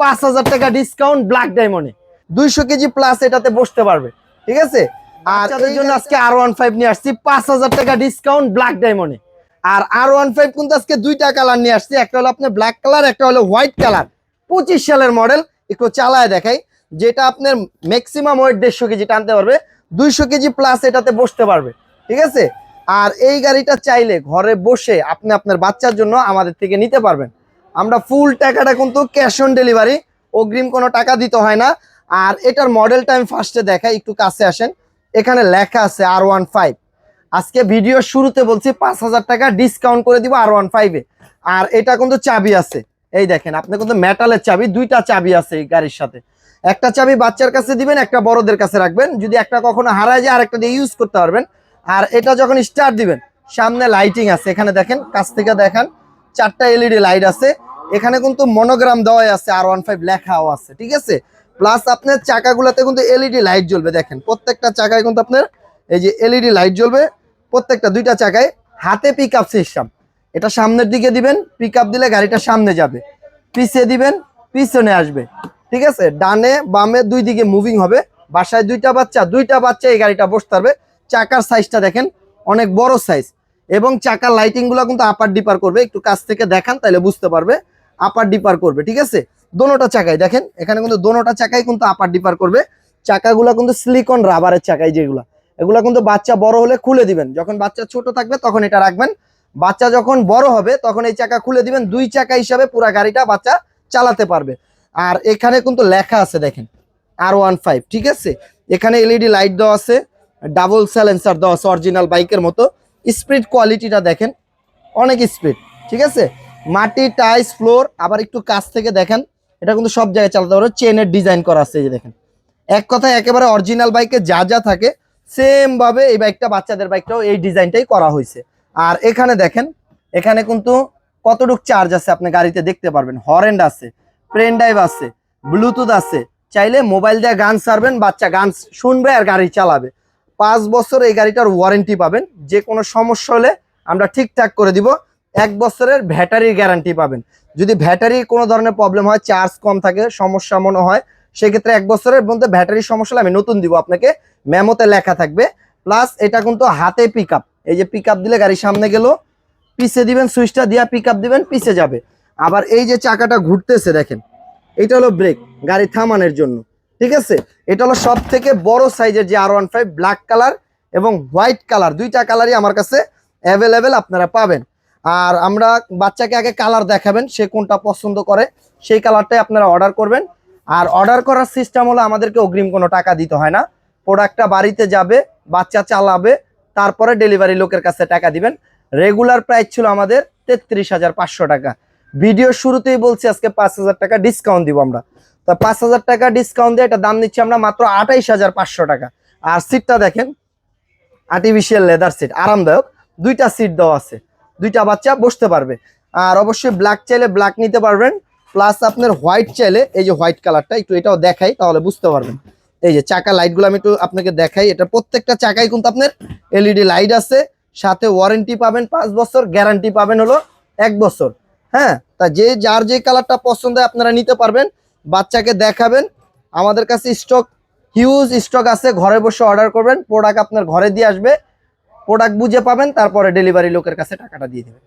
পাঁচ হাজার টাকা ডিসকাউন্ট ব্ল্যাক ডায়মন্ডে দুইশো কেজি প্লাস এটাতে বসতে পারবে ঠিক আছে? আর তাদের জন্য আজকে আর ওয়ান ফাইভ নিয়ে আসছি পাঁচ হাজার টাকা ডিসকাউন্ট ব্ল্যাক ডায়মন্ডে আর আর ওয়ান ফাইভ কিন্তু আজকে দুইটা কালার নিয়ে আসছি একটা হলো আপনার ব্ল্যাক কালার একটা হলো হোয়াইট কালার পঁচিশ সালের মডেল একটু চালায় দেখাই যেটা আপনার ম্যাক্সিমাম ওয়েট দেড়শো কেজি টানতে পারবে দুইশো কেজি প্লাস এটাতে বসতে পারবে ঠিক আছে? আর এই গাড়িটা চাইলে ঘরে বসে আপনি আপনার বাচ্চার জন্য আমাদের থেকে নিতে পারবেন। আমরা ফুল টাকাটা কিন্তু ক্যাশ অন ডেলিভারি অগ্রিম কোনো টাকা দিতে হয় না। আর এটার মডেলটা আমি ফার্স্টে দেখাই, একটু কাছে আসেন। এখানে লেখা আছে আর ওয়ান ফাইভ আজকে ভিডিও শুরুতে বলছি পাঁচ হাজার টাকা ডিসকাউন্ট করে দিব আর ওয়ান ফাইভে আর এটা কিন্তু চাবি আছে। এই দেখেন, আপনি কিন্তু মেটালের চাবি, দুইটা চাবি আছে এই গাড়ির সাথে। একটা চাবি বাচ্চার কাছে দিবেন, একটা বড়দের কাছে রাখবেন। যদি একটা কখনো হারায় যায় আর একটা দিয়ে ইউজ করতে পারবেন। আর এটা যখন স্টার্ট দিবেন, সামনে লাইটিং আছে। এখানে দেখেন, কাছ থেকে দেখেন, চারটা এলইডি লাইট আছে। এখানে কিন্তু মনোগ্রাম দেওয়াই আছে আর ওয়ান ফাইভ লেখাও আছে, ঠিক আছে? প্লাস আপনার চাকাগুলোতে কিন্তু এলইডি লাইট জ্বলবে, দেখেন, প্রত্যেকটা চাকায় কিন্তু আপনার এই যে এলইডি লাইট জ্বলবে, প্রত্যেকটা দুইটা চাকায় হাতে পিক আপ সিস্টেম এটা সামনের দিকে দিবেন পিক দিলে গাড়িটা সামনে যাবে। পিছিয়ে দিবেন, পিছনে আসবে, ঠিক আছে? ডানে, বামে, দুই দিকে মুভিং হবে। বাসায় দুইটা বাচ্চা দুইটা বাচ্চা এই গাড়িটা বসতে পারবে। চাকার সাইজটা দেখেন, অনেক বড় সাইজ এবং চাকার লাইটিংগুলা কিন্তু আপার ডিপার করবে। একটু কাছ থেকে দেখান, তাহলে বুঝতে পারবে। আপার ডিপার করবে, ঠিক আছে? দোনোটা চাকায় দেখেন, এখানে কিন্তু দোনোটা চাকায় কিন্তু আপার ডিপার করবে। চাকাগুলো কিন্তু সিলিকন রাবারের চাকায় যেগুলো। এগুলো কিন্তু বাচ্চা বড় হলে খুলে দিবেন। যখন বাচ্চা ছোট থাকবে, তখন এটা রাখবেন। বাচ্চা যখন বড় হবে, তখন এই চাকা খুলে দিবেন। দুই চাকা হিসাবে পুরো গাড়িটা বাচ্চা চালাতে পারবে। আর এখানে কিন্তু লেখা আছে, দেখেন আর ওয়ান ফাইভ ঠিক আছে? এখানে এলইডি লাইট দেওয়া আছে ডাবল স্যালেন্সার দেওয়া আছে অরিজিনাল বাইকের মতো। স্পিড কোয়ালিটিটা দেখেন, অনেক স্পিড ঠিক আছে? মাটি টাইস ফ্লোর, আবার একটু কাছ থেকে দেখেন, এটা কিন্তু সব জায়গায় চালাতে পারবে চেনের ডিজাইন করা আছে যে দেখেন। এক কথায় একেবারে অরিজিনাল বাইকে যা যা থাকে সেম ভাবে এই বাইকটা বাচ্চাদের বাইকটাও এই ডিজাইনটাই করা হয়েছে। আর এখানে দেখেন, এখানে কিন্তু কতটুক চার্জ আছে আপনি গাড়িতে দেখতে পারবেন। হরেন্ড আছে প্রেন ড্রাইভ আছে ব্লুটুথ আছে, চাইলে মোবাইল দিয়ে গান সারবেন, বাচ্চা গান শুনবে আর গাড়ি চালাবে। পাঁচ বছর এই গাড়িটার ওয়ারেন্টি পাবেন, যে কোনো সমস্যা হলে আমরা ঠিকঠাক করে দিব। এক বছরের ব্যাটারির গ্যারান্টি পাবেন। যদি ব্যাটারি কোনো ধরনের প্রবলেম হয় চার্জ কম থাকে, সমস্যা মনে হয়, সেক্ষেত্রে এক বছরের মধ্যে ব্যাটারির সমস্যা আমি নতুন দিব আপনাকে। মেমোতে লেখা থাকবে। প্লাস এটা কিন্তু হাতে পিক এই যে পিক দিলে গাড়ির সামনে গেল, পিছে দিবেন সুইচটা দিয়া পিক দিবেন, পিছে যাবে। আবার এই যে চাকাটা ঘুরতেছে দেখেন, এটা হলো ব্রেক গাড়ি থামানোর জন্য। ঠিক আছে? এটা হলো সব থেকে বড় সাইজের যে R one five black colour এবং হোয়াইট কালার দুইটা কালারই আমার কাছে অ্যাভেলেবেল আপনারা পাবেন। আর আমরা বাচ্চাকে আগে কালার দেখাবেন, সে কোনটা পছন্দ করে, সেই কালারটাই আপনারা অর্ডার করবেন। আর অর্ডার করার সিস্টেম হলো আমাদেরকে অগ্রিম কোনো টাকা দিতে হয় না। প্রোডাক্টটা বাড়িতে যাবে, বাচ্চা চালাবে, তারপরে ডেলিভারি লোকের কাছে টাকা দিবেন। রেগুলার প্রাইস ছিল আমাদের তেত্রিশ হাজার পাঁচশো টাকা। ভিডিও শুরুতেই বলছি আজকে পাঁচ হাজার টাকা ডিসকাউন্ট দিব আমরা। তা পাঁচ হাজার টাকা ডিসকাউন্ট দিয়ে এটা দাম নিচ্ছি আমরা মাত্র আঠাইশ হাজার পাঁচশো টাকা। আর সিটটা দেখেন আর্টিফিশিয়াল লেদার সিট আরামদায়ক। দুইটা সিট দেওয়া আছে। দুইটা বাচ্চা বসতে পারবে। আর অবশ্যই ব্ল্যাক চাইলে ব্ল্যাক নিতে পারবেন প্লাস আপনার হোয়াইট চাইলে এই যে হোয়াইট কালারটা একটু এটাও দেখাই, তাহলে বুঝতে পারবেন। এই যে চাকা লাইটগুলো আমি একটু আপনাকে দেখাই, এটা প্রত্যেকটা চাকাই কিন্তু আপনার এলইডি লাইট আছে, সাথে ওয়ারেন্টি পাবেন, পাঁচ বছর গ্যারান্টি পাবেন হলো এক বছর। হ্যাঁ তা যে যার যে কালারটা পছন্দ হয় আপনারা নিতে পারবেন, বাচ্চাকে দেখাবেন। আমাদের কাছে স্টক হিউজ স্টক আছে, ঘরে বসে অর্ডার করবেন প্রোডাক্ট আপনার ঘরে দিয়ে আসবে। প্রোডাক্ট বুঝে পাবেন তারপরে ডেলিভারি লোকের কাছে টাকাটা দিয়ে দেবেন।